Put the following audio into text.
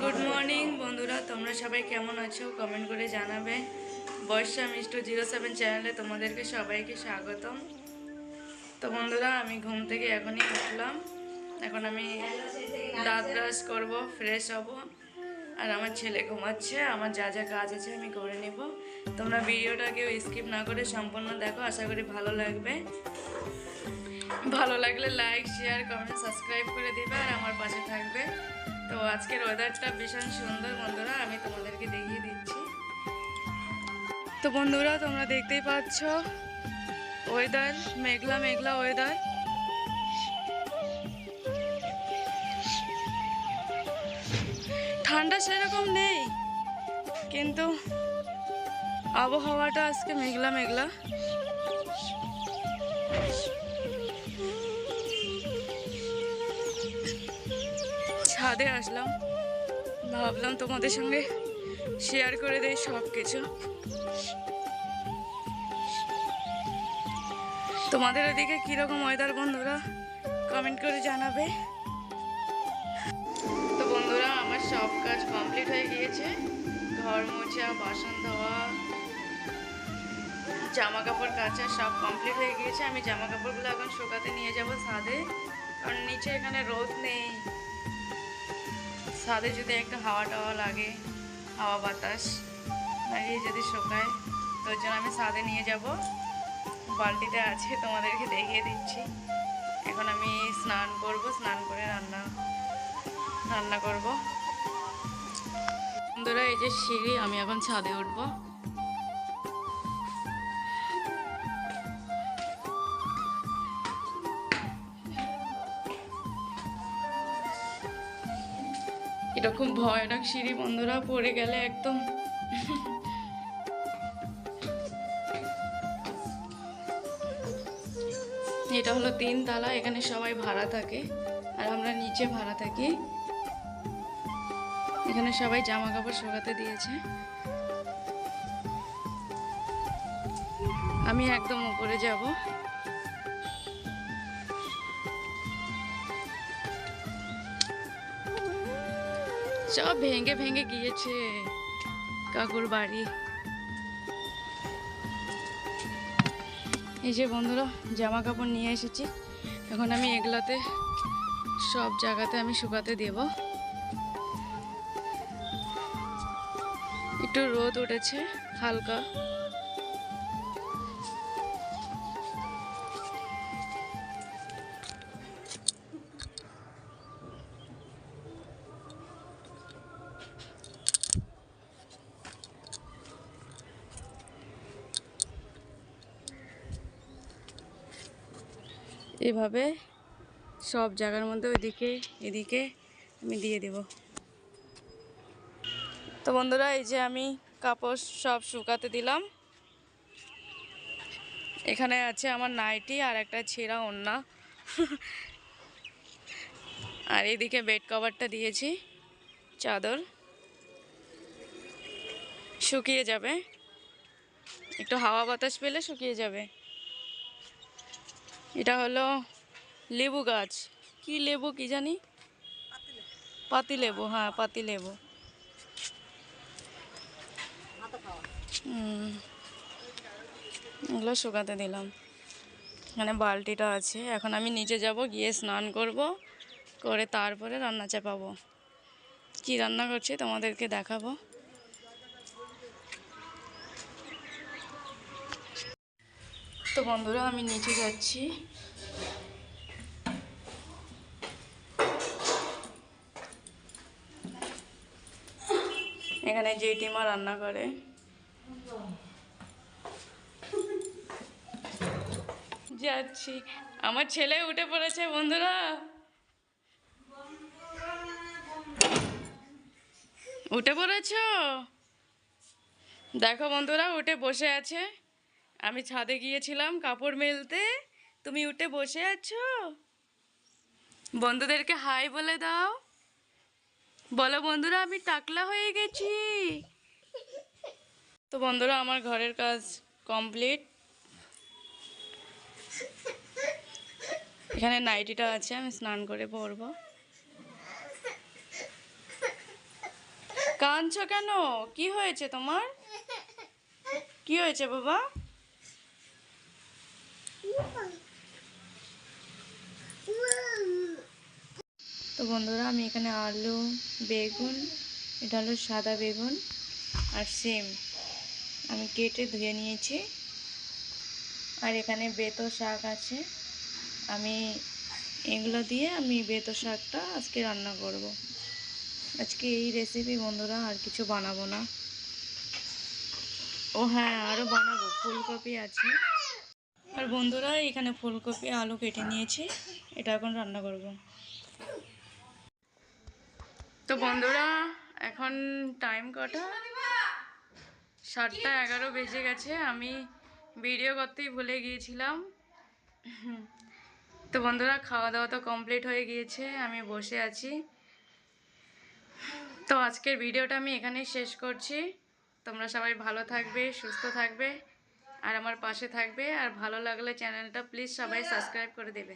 Good morning বন্ধুরা, তোমরা সবাই কেমন আছো? কমেন্ট করে জানাবে। বর্ষা মিষ্টু জিরো সেভেন চ্যানেলে তোমাদেরকে সবাইকে স্বাগতম। তো বন্ধুরা, আমি ঘুম থেকে এখনই উঠলাম। এখন আমি দাঁত ব্রাশ করব ফ্রেশ হব। আর আমার ছেলে ঘুমাচ্ছে, আমার যা যা কাজ আছে আমি করে নেব। তোমরা ভিডিওটা কেউ স্কিপ না করে সম্পূর্ণ দেখো, আশা করি ভালো লাগবে। ভালো লাগলে লাইক শেয়ার কমেন্ট সাবস্ক্রাইব করে দেবে আর আমার পাশে থাকবে। তো আজকের ওয়েদারটা ভীষণ সুন্দর বন্ধুরা, আমি তোমাদেরকে দেখিয়ে দিচ্ছি। তো বন্ধুরা, তোমরা দেখতেই পাচ্ছ ওয়েদার মেঘলা মেঘলা ওয়েদার ঠান্ডা সেরকম নেই, কিন্তু আবহাওয়াটা আজকে মেঘলা মেঘলা। ছাদে আসলাম। ভাবলাম তোমাদের সঙ্গে শেয়ার করে দেই সব কিছু তোমাদের ওদিকে কীরকম ওয়েদার বন্ধুরা? কমেন্ট করে জানাবে। তো বন্ধুরা, আমার সব কাজ কমপ্লিট হয়ে গিয়েছে। ঘর মোছা, বাসন ধোয়া জামা কাপড় কাচা সব কমপ্লিট হয়ে গিয়েছে। আমি জামা কাপড়গুলো এখন শুকাতে নিয়ে যাব ছাদে। কারণ নিচে এখানে রোদ নেই। ছাদে যদি একটু হাওয়া টাওয়া লাগে, হাওয়া বাতাস, লাগিয়ে যদি শোকায় তোর জন্য আমি ছাদে নিয়ে যাব। বালতিতে আছে, তোমাদেরকে দেখিয়ে দিচ্ছি। এখন আমি স্নান করব, স্নান করে রান্না রান্না করব। বন্ধুরা, এই যে সিঁড়ি, আমি এখন ছাদে উঠবো। এটা খুব ভয়ানক সিঁড়ি বন্ধুরা, পড়ে গেলে একদম। এটা হলো তিন তালা, এখানে সবাই ভাড়া থাকে, আর আমরা নিচে ভাড়া থাকি। এখানে সবাই জামা কাপড় শুকাতে দিয়েছে। আমি একদম উপরে যাব। সব ভেঙে ভেঙে গিয়েছে কাকুর বাড়ি। এই যে বন্ধুরা, জামা কাপড় নিয়ে এসেছি। এখন আমি এগুলাতে সব জায়গাতে আমি শুকাতে দেব। একটু রোদ উঠেছে, হালকা। এভাবে সব জায়গার মধ্যে ওইদিকে, এদিকে আমি দিয়ে দেব। তো বন্ধুরা, এই যে আমি কাপড় সব শুকাতে দিলাম। এখানে আছে আমার নাইটি আর একটা ছেঁড়া ওড়না। আর এদিকে বেড কভারটা দিয়েছি, চাদর। শুকিয়ে যাবে। একটু হাওয়া বাতাস পেলে শুকিয়ে যাবে। এটা হলো লেবু গাছ। কি লেবু কি জানি? পাতি লেবু হ্যাঁ পাতি লেবু এগুলো শুকাতে দিলাম। এখানে বালতিটা আছে। এখন আমি নিচে যাব, গিয়ে স্নান করব, করে তারপরে রান্না চাপাবো। কি রান্না করছি তোমাদেরকে দেখাবো। তো বন্ধুরা, আমি নিচে যাচ্ছি। এখানে জেঠিমা রান্না করে। যাচ্ছি। আমার ছেলে উঠে পড়েছে, বন্ধুরা। উঠে পড়েছ? দেখো বন্ধুরা, উঠে বসে আছে। আমি ছাদে গিয়েছিলাম কাপড় মেলতে। তুমি উঠে বসে আছো? বন্ধুদেরকে হাই বলে দাও। বলো বন্ধুরা, আমি টাকলা হয়ে গেছি। তো বন্ধুরা, আমার ঘরের কাজ কমপ্লিট। এখানে নাইটিটা আছে, আমি স্নান করে পরব। কাঁদছো কেন? কি হয়েছে তোমার? কি হয়েছে বাবা? তো বন্ধুরা, আমি এখানে আলু, বেগুন, এটা হলো সাদা বেগুন আর সিম। আমি কেটে ধুয়ে নিয়েছি। আর এখানে বেতো শাক আছে। আমি এগুলো দিয়ে আমি বেতো শাকটা আজকে রান্না করব। আজকে এই রেসিপি বন্ধুরা আর কিছু বানাবো না। ও হ্যাঁ আরও বানাবো। ফুলকপি আছে। আর বন্ধুরা, এখানে ফুলকপি, আলু কেটে নিয়েছি। এটা এখন রান্না করব। তো বন্ধুরা, এখন টাইম কটা? সাতটা এগারো বেজে গেছে। আমি ভিডিও করতেই ভুলে গিয়েছিলাম। তো বন্ধুরা খাওয়া দাওয়া তো কমপ্লিট হয়ে গিয়েছে। আমি বসে আছি। তো আজকের ভিডিওটা আমি এখানেই শেষ করছি। তোমরা সবাই ভালো থাকবে, সুস্থ থাকবে। আর আমার পাশে থাকবে আর ভালো লাগলে চ্যানেলটা প্লিজ সবাই সাবস্ক্রাইব করে দেবে।